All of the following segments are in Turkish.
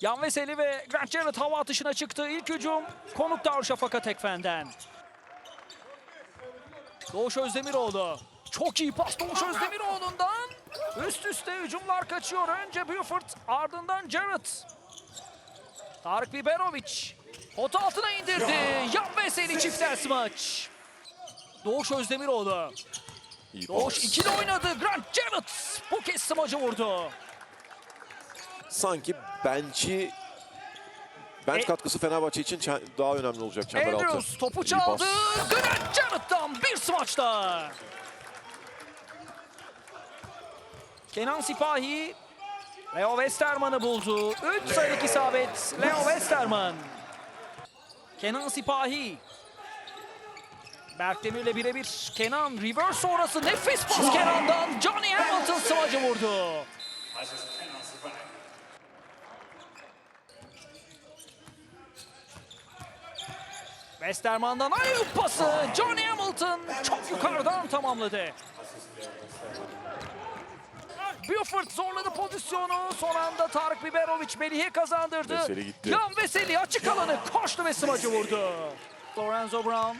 Yan Veseli ve Grant Jarrett hava atışına çıktı. İlk hücum konuk Darüşşafaka Tekfen'den. Doğuş Özdemiroğlu. Çok iyi pas Doğuş Özdemiroğlu'ndan. Üst üste hücumlar kaçıyor. Önce Buford ardından Jarrett. Tarık Biberovic. Potu altına indirdi. Yan Veseli çiftel smaç. Doğuş Özdemiroğlu. İyi Doğuş ikili oynadı. Grant Jarrett bu kez smacı vurdu. Sanki bench'i bench E- katkısı Fenerbahçe için daha önemli olacak çember altı. Andrews topu çaldı. Grant Jarrett'tan bir smaçta. Kenan Sipahi Leo Westerman'ı buldu. 3 sayılık isabet Leo Westerman. Kenan Sipahi. Berk Demir'le birebir. Kenan reverse sonrası nefis pas Kenan'dan. Johnny Hamilton smacı vurdu. Westerman'dan ayıp pası. Johnny Hamilton çok yukarıdan tamamladı. Buford zorladı pozisyonu. Son anda Tarık Biberovic Melih'e kazandırdı. Veseli gitti. Yan Veseli açık alanı koştu ve smacı vurdu. Lorenzo Brown.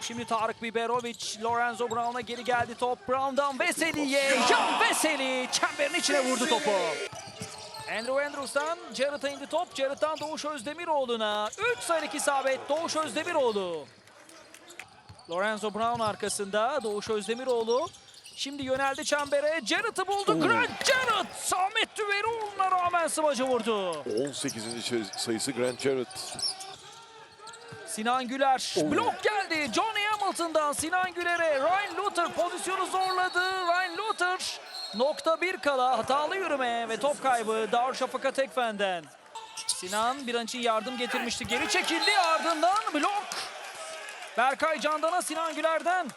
Şimdi Tarık Biberovic Lorenzo Brown'a geri geldi top. Brown'dan Veseli'ye. Yan Veseli çemberin içine vurdu topu. Andrew Andrews'tan Jarrett'a indi top. Jarrett'tan Doğuş Özdemiroğlu'na. 3 sayılık isabet Doğuş Özdemiroğlu. Lorenzo Brown arkasında Doğuş Özdemiroğlu. Şimdi yöneldi çembere. Jarrett'ı buldu. Grant Jarrett. Ahmet Düveroğlu'na rağmen smacı vurdu. 18. çe- sayısı Grant Jarrett. Sinan Güler. Blok geldi. Johnny Hamilton'dan Sinan Güler'e. Ryan Luther pozisyonu zorladı. Luther nokta bir kala hatalı yürüme ve top kaybı Darüşşafaka Tekfen'den. Sinan bir an için yardım getirmişti. Geri çekildi ardından blok. Berkay Candan'a Sinan Güler'den.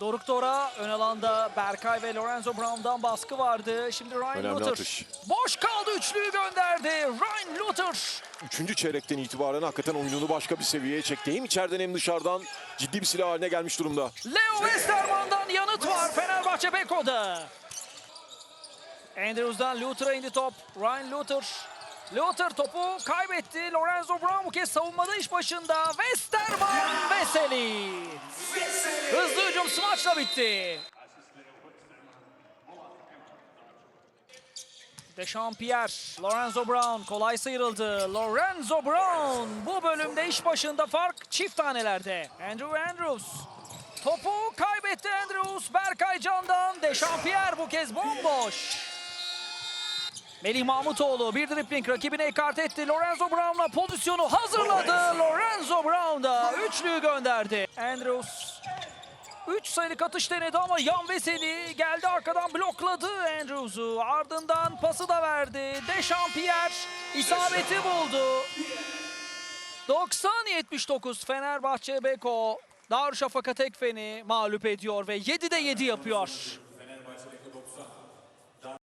Doruk Dora ön alanda Berkay ve Lorenzo Brown'dan baskı vardı. Şimdi Ryan Önemli Luther. atış. Boş kaldı üçlüyü gönderdi. Ryan Luther. Üçüncü çeyrekten itibaren hakikaten oyununu başka bir seviyeye çekti. Hem içeriden hem dışarıdan ciddi bir silah haline gelmiş durumda. Leo Westerman'dan yanıt var Fenerbahçe Beko'da. Andrews'dan Luther'a indi top. Ryan Luther. Luther topu kaybetti. Lorenzo Brown bu kez savunmada iş başında. Westerman Veseli. Hızlı hücum smaçla bitti. Dechampierre, Lorenzo Brown kolay sıyrıldı. Lorenzo Brown bu bölümde iş başında fark çift tanelerde. Andrew Andrews topu kaybetti Andrews. Berkay Can'dan Dechampierre bu kez bomboş. Melih Mahmutoğlu bir dribbling rakibine ekart etti. Lorenzo Brown'la pozisyonu hazırladı. Lorenzo Brown da üçlüyü gönderdi. Andrews 3 sayılık atış denedi ama Yan Veseli geldi arkadan blokladı Andrews'u. Ardından pası da verdi. Dechampierre isabeti buldu. 90-79 Fenerbahçe Beko Darüşşafaka Tekfen'i mağlup ediyor ve 7'de 7 yapıyor.